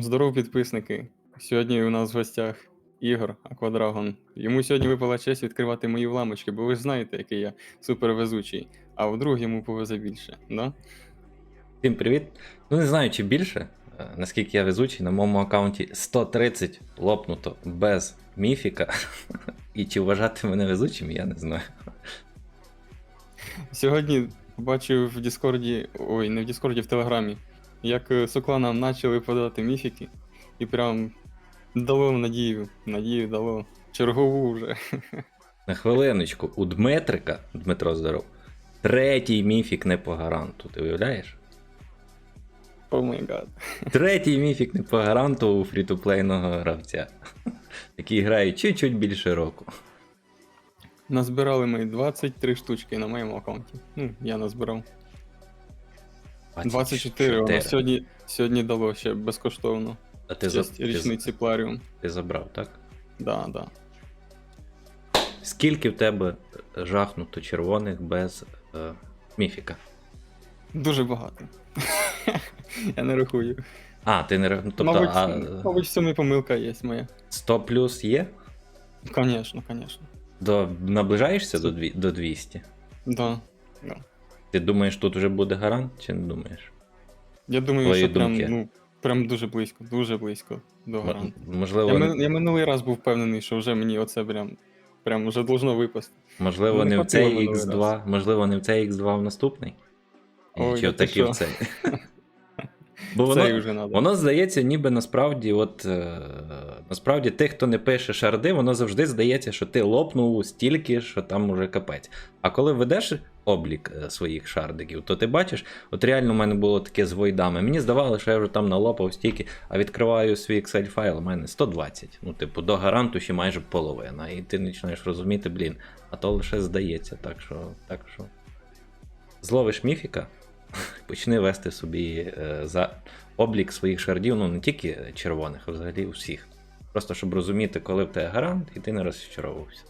Здорово, підписники. Сьогодні у нас в гостях Ігор Аквадрагон. Йому сьогодні випала честь відкривати мої вламочки, бо ви ж знаєте, який я супервезучий, а вдруг йому повезе більше, да? Всім привіт. Ну не знаю, чи більше. Е, Наскільки я везучий, на моєму аккаунті 130 лопнуто без міфіка. І чи вважати мене везучим, я не знаю. Сьогодні побачив в Діскорді, ой, не в Діскорді, в Телеграмі, як е, сокланам почали подати міфіки, і прям дало надію, надію дало. Чергову вже. На хвилиночку, у Дмитрика, Дмитро здоров, третій міфік не по гаранту. Ти уявляєш? О май гад. Третій міфік не по гаранту у фрітоплейного гравця, який грає чуть-чуть більше року. Назбирали ми 23 штучки на моєму аккаунті. Ну, я назбирав. 24, воно сьогодні, сьогодні дало ще безкоштовно. А ти, за, ти, річниці Пларіум. ти забрав, так? Да, да. Скільки в тебе жахнуто червоних без е, міфіка? Дуже багато. я не рахую. А, ти не рах- ну, Тобто, мабуть, а, мабуть, в цьому і помилка є моя. 100 плюс є? Звісно, звісно. До, наближаєшся до, дві- до 200? Да. да. Ти думаєш, тут вже буде гарант, чи не думаєш? Я думаю, Твої що прям, думки? ну, прям дуже близько, дуже близько до гаранту. Можливо, Я, не- я минулий раз був впевнений, що вже мені оце прям, прям вже должно випасти. можливо, ну, не не в цей минулий X2, можливо, не в цей X2 в наступний? Ой, чи отакий в цей. Бо Це воно, вже надо. воно здається, ніби насправді, от е, насправді тих, хто не пише шарди, воно завжди здається, що ти лопнув стільки, що там уже капець. А коли ведеш облік е, своїх шардиків, то ти бачиш, от реально в мене було таке з войдами. Мені здавалося, що я вже там налопав стільки, а відкриваю свій Excel файл, у мене 120. Ну, типу, до гаранту ще майже половина. І ти починаєш розуміти, блін, а то лише здається, так що. так що. Зловиш міфіка, почни вести собі е, за облік своїх шардів, ну не тільки червоних, а взагалі усіх. Просто щоб розуміти, коли в тебе гарант, і ти не розчаровувався.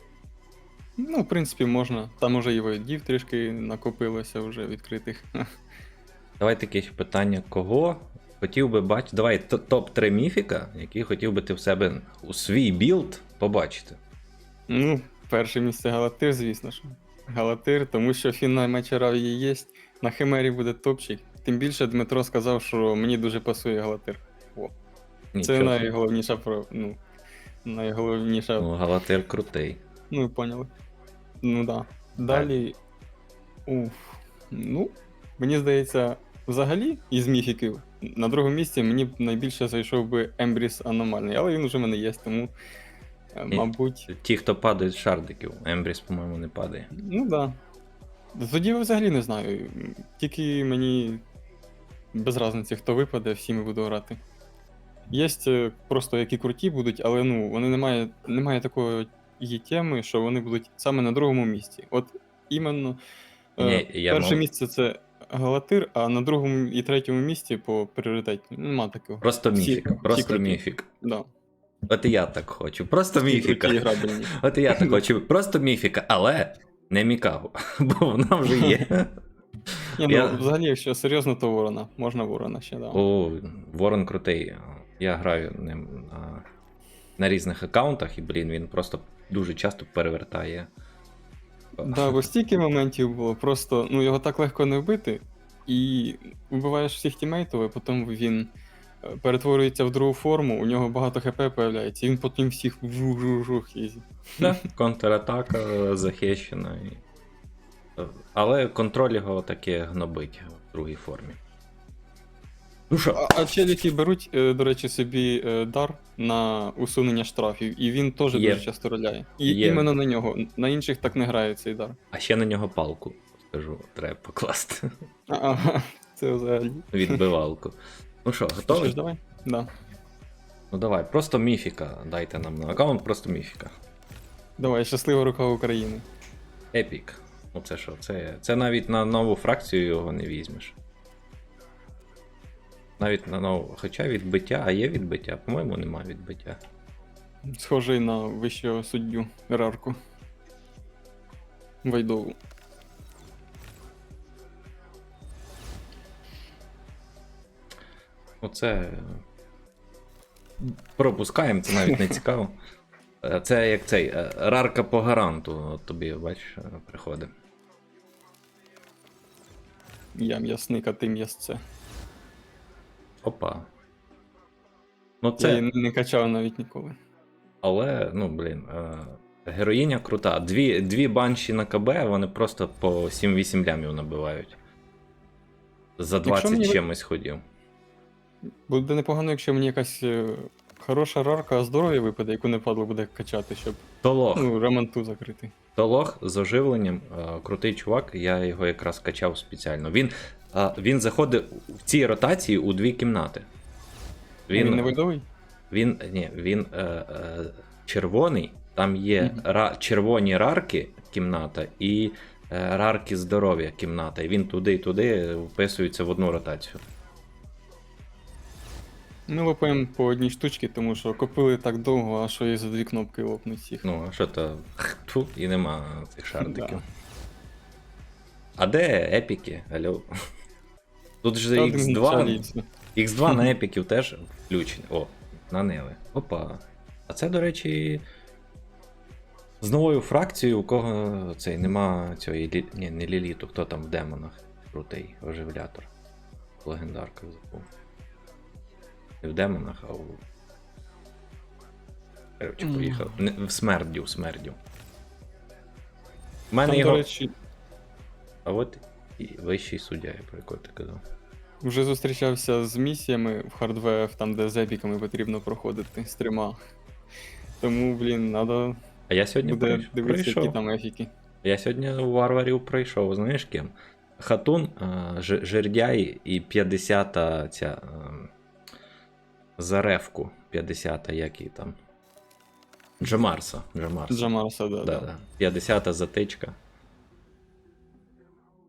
Ну, в принципі, можна. Там уже і воїдів трішки накопилося вже відкритих. Давай таке питання: кого хотів би бачити. Давай топ-3 міфіка, які хотів би ти в себе у свій білд побачити. Ну, перше місце Галатир, звісно ж. Галатир, тому що фін на Мачараві є. На Химері буде топчик. Тим більше Дмитро сказав, що мені дуже пасує Галатир. О, це Нічого. найголовніша про. Ну, найголовніша. Ну, Галатир крутий. Ну, ви поняли. Ну да. Далі. Уф. Ну, мені здається, взагалі, із міфіків, на другому місці мені б найбільше зайшов би Ембріс аномальний, але він уже в мене є, тому. е, Ні. Мабуть. Ті, хто падають з шардиків, Ембріс, по-моєму, не падає. Ну да. Тоді я взагалі не знаю. Тільки мені без разниці, хто випаде, всіми буду грати. Є е, просто які круті будуть, але ну, вони немає, немає такої її теми, що вони будуть саме на другому місці. От іменно е, Ні, я перше мов- місце це Галатир, а на другому і третьому місці по пріоритеті нема такого. Просто Всі- міфік. всі Просто круті. міфік. Да. От і я так хочу. Просто Всі міфіка. круті і грабельні. От і я так хочу. Просто міфіка, але не мікаву, бо вона вже є. Ні, ну, Я- Взагалі, якщо серйозно, то ворона. Можна ворона ще, да. О, Ворон крутий. Я граю ним на, на різних аккаунтах, і, блін, він просто дуже часто перевертає. Да, бо стільки моментів було, просто ну його так легко не вбити, і вбиваєш всіх тімейтів, і потім він перетворюється в другу форму, у нього багато хп появляється, і він потім всіх вжух-жух ізі. Да, контратака захищена. І... Але контроль його таки гнобить в другій формі. Ну що, А, а челіки беруть, е, до речі, собі е, дар на усунення штрафів, і він теж Є. дуже часто роляє. І Є. іменно на нього. На інших так не грає цей дар. а ще на нього палку, скажу, треба покласти. Ага, це взагалі. Відбивалку. Ну що, готовий? давай? Да. Ну давай, просто міфіка. Дайте нам на аккаунт, просто міфіка. Давай, щаслива рука України. Епік. Ну це що? Це, це навіть на нову фракцію його не візьмеш. Навіть на нову. Хоча відбиття, а є відбиття? По-моєму, немає відбиття. Схожий на вищого суддю Рарку. Вайдову. Оце пропускаємо, це навіть не цікаво. Е, Це як цей е, рарка по гаранту. От тобі, бачиш, е, приходить. Я м'ясник, а ти м'ясце. Опа. Ну, Це... Я її не качав навіть ніколи. але, ну, блін, е, героїня крута. Дві, дві банші на КБ, вони просто по 7-8 лямів набивають. За 20 мені ви- чимось ходів. Буде непогано, якщо мені якась е, хороша рарка здоров'я випаде, яку не падло буде качати, щоб Толох. ну, ремонту закрити. Толох з оживленням, е, крутий чувак, я його якраз качав спеціально. Він, е, він заходить в цій ротації у дві кімнати. Він, Він, не видовий? він, ні, він е, е, червоний, там є Мгм. ра, червоні рарки кімната і е, рарки здоров'я кімната. І він туди і туди вписується в одну ротацію. Ми лопаємо по одній штучці, тому що купили так довго, а що і за дві кнопки лопнуть всіх. Ну, а що то Тьфу, і нема цих шардиків. Да. А де епіки? Алло? Тут же Та один X2, жаліється. X2 на епіків теж включені. О, нанили. Опа. А це, до речі, з новою фракцією, у кого цей нема цієї лі... Ні, не ліліту, хто там в демонах. Крутий оживлятор. Легендарка забув. Не в демонах, а у. Коротше, поїхав. Не, в смердю, в смердю. У мене Там, його. до речі, А от і вищий суддя, я про якого ти казав. вже зустрічався з місіями в хардвеф, там, де з епіками потрібно проходити з трьома. Тому, блін, треба А я сьогодні буде дивитися, пройшов. які там ефіки. Я сьогодні у варварів пройшов, знаєш ким? Хатун, Ж- Жердяй і 50-та ця. Ем, Заревку 50-та, як її там. Джамарса. Джамарса. Джамарса, да, Да, да. да. 50-та затичка.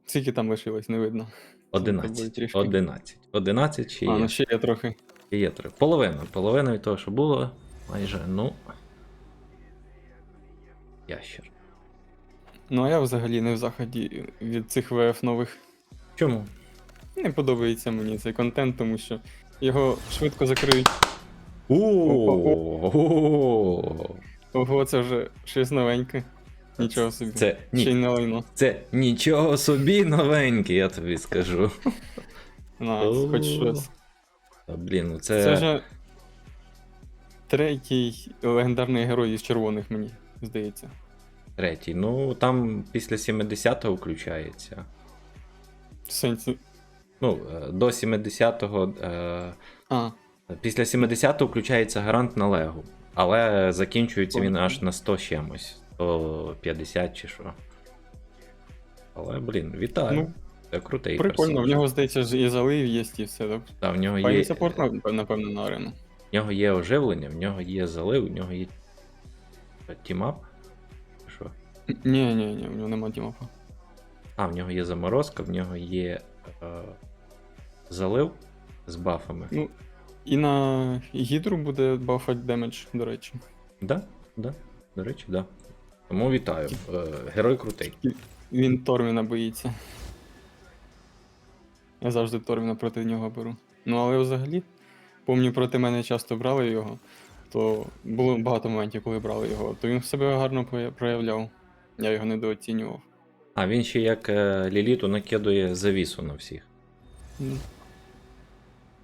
Скільки там лишилось, не видно. 11. 11. 11 чи А, є? ну ще є трохи. Чи є три. Половина. Половина від того, що було, майже, ну. Ящер. Ну а я взагалі не в заході від цих ВФ нових. Чому? Не подобається мені цей контент, тому що його швидко закриють. О, Ого, це вже щось новеньке. Нічого собі. Це Ще й не лайно. це нічого собі новеньке, я тобі скажу. На, хоч щось. Та, блін, ну Це, це. вже третій легендарний герой із червоних, мені здається. Третій. Ну, там після 70-го включається. В сенсі. Ну, е, до 70-го. Е, А, після 70-го включається гарант на Легу. Але закінчується він аж на 100 з чимось. 150 чи що. Але, блін, вітаю. Ну, це крутий. прикольно, в нього, здається, ж і залив є, і все. Так? Та, в нього Файний є, саппорт, напевно, на арену. в нього є оживлення, в нього є залив, в нього є тімап. Що? Ні, ні, ні, в нього нема тімапа. А, в нього є заморозка, в нього є е, залив з бафами. Ну, і на гідру буде бафать демедж, до речі. Да, да, до речі, да. Тому вітаю. Е, герой крутий. Він Торміна боїться. Я завжди Торміна проти нього беру. Ну, але взагалі, помню, проти мене часто брали його, то було багато моментів, коли брали його, то він себе гарно проявляв. Я його недооцінював. А він ще як е, Ліліту накидує завісу на всіх. Ну,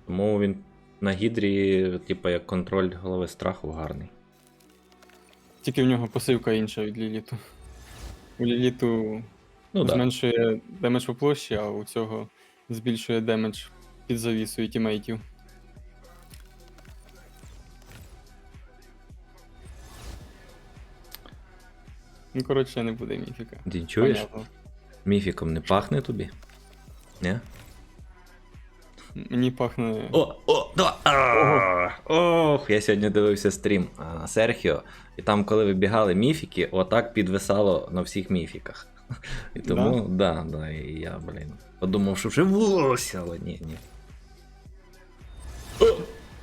Тому він на гідрі, типу, як контроль голови страху гарний. Тільки в нього посивка інша від Ліліту. У Ліліту Ну так. Да. зменшує демедж по площі, а у цього збільшує демедж під завісою тімейтів. Ну, коротше, не буде міфіка. Дін, чуєш? Понятно. Міфіком не пахне тобі? Не? Мені пахне. О, о, да. Ох, я сьогодні дивився стрім а, Серхіо, і там, коли вибігали міфіки, отак підвисало на всіх міфіках. І тому, да, да, і я, блін, подумав, що вже волосся, але ні, ні.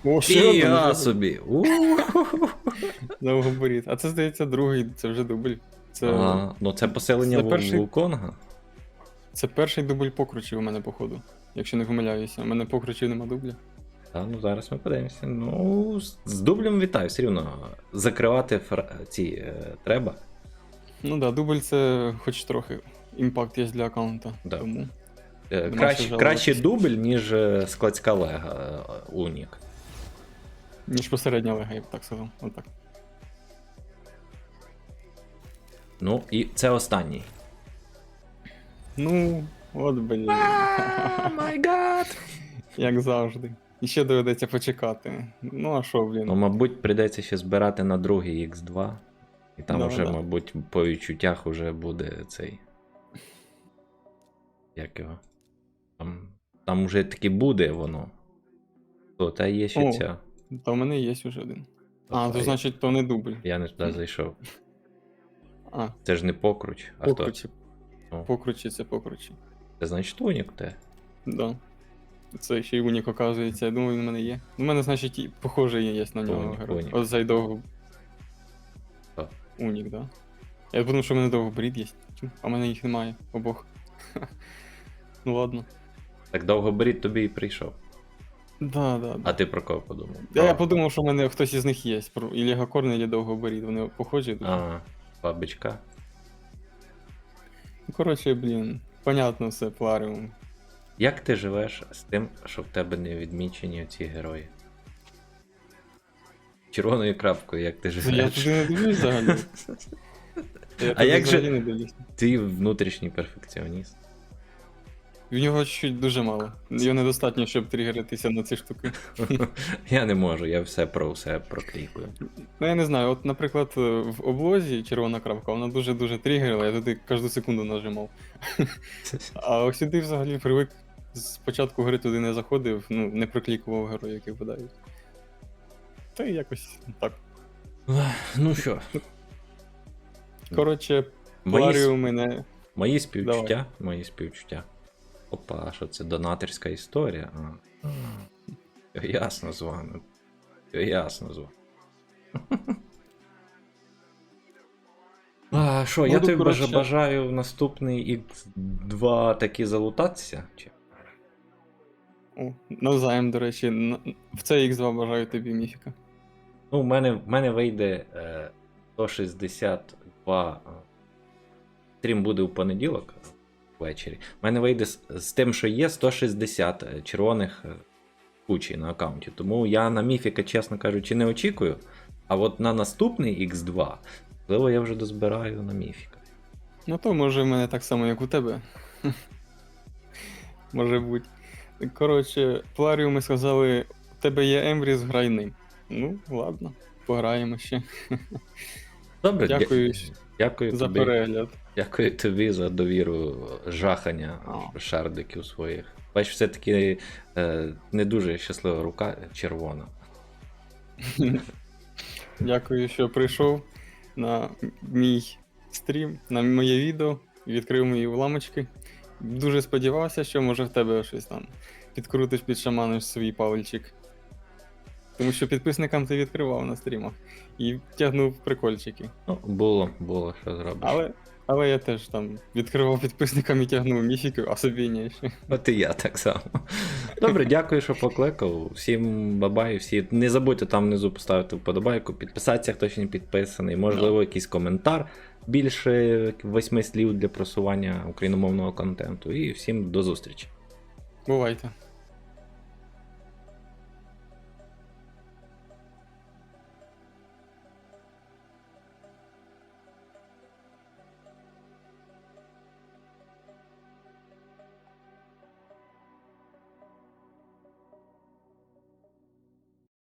О, І я собі. Довгоборіт. А це здається другий, це вже дубль. Це, А, ну це поселення це перший- Вулконга. це перший дубль покручів у мене, походу. Якщо не помиляюся. У мене покручів нема дубля. Та, ну зараз ми подивимося. Ну, з, з дублем вітаю, все рівно. Закривати фра... ці е, треба. Ну да, дубль це хоч трохи імпакт є для аккаунта. Да. Тому. Е, Нема краще, краще дубль, ніж е, складська лега е, Унік. Ніж посередня лега, я б так сказав. Отак. Ну, і це останній. Ну, от блін. май гад! Як завжди. І ще доведеться почекати. Ну а що, блін? Ну, мабуть, прийдеться ще збирати на другий X2. І там Да, вже, да. мабуть, по відчуттях вже буде цей. Як його? Там, там вже таки буде воно. То, та є ще О. ця. Та в мене є вже один. А, Та то значить, то не дубль. Я не туди зайшов. А, Це ж не покруч, а хто? покручі. О. Покручі це покручі. Це значить унік те. Да. Це ще й унік оказується. Я думаю, він в мене є. У мене, значить, і похожий є на нього Унік, герой. унік. От цей довго. Унік, да. Я думав, що в мене довгобрід є. А в мене їх немає обох. ну ладно. Так довго беріть тобі і прийшов. Да, да, да. А ти про кого подумав? Я, я подумав, що в мене хтось із них є. Про- І Легокорн, і довгоборід. Вони похожі дуже. А, бабочка. Ну, коротше, блін, понятно все, пларіум. Як ти живеш з тим, що в тебе не відмічені ці герої? Червоною крапкою, як ти живеш? Я туди не дивлюсь взагалі. Я А туди як же- взагалі не дивлюсь. Ти внутрішній перфекціоніст. В нього чуть дуже мало. Його недостатньо, щоб тригеритися на ці штуки. Я не можу, я все про все проклікую. Ну я не знаю, от, наприклад, в облозі червона крапка, вона дуже-дуже тригерила, я туди кожну секунду нажимав. А ось сюди взагалі привик з початку гри туди не заходив, ну, не проклікував героїв, які випадають. Та й якось так. Ну що, Коротше, мої, с- Пларіум мене. мої співчуття, мої співчуття. Опа, що це донаторська історія? А. Все ясно з вами. Все ясно з вами. А, що, я тобі коротше- бажаю в наступний X2 таки залутатися. Чи? О, навзаєм, до речі, в цей X2 бажаю тобі міфіка. Ну, в мене, в мене вийде е, 162. е, Стрім буде в понеділок ввечері. У мене вийде з, тим, що є 160 е, червоних е, кучі на аккаунті. Тому я на міфіка, чесно кажучи, не очікую. А от на наступний X2, можливо, я вже дозбираю на міфіка. Ну то може в мене так само, як у тебе. може бути. Коротше, Пларіум ми сказали, у тебе є Емріс, грай ним. Ну, ладно, пограємо ще. Добре, Дякую дякую за тобі. перегляд. Дякую тобі за довіру жахання А. шардиків своїх. Бач, все-таки е, не дуже щаслива рука червона. Дякую, що прийшов на мій стрім, на моє відео, відкрив мої уламочки. Дуже сподівався, що може в тебе щось там підкрутиш, підшаманиш свій павельчик. Тому що підписникам ти відкривав на стрімах і тягнув прикольчики. Ну, було, було, що зробиш. Але, але я теж там відкривав підписникам і тягнув міфіки, а собі ні ще. От і я так само. Добре, дякую, що покликав. Всім бабай, всі. Не забудьте там внизу поставити вподобайку, підписатися, хто ще не підписаний. Можливо, якийсь коментар більше восьми слів для просування україномовного контенту. І всім до зустрічі. Бувайте.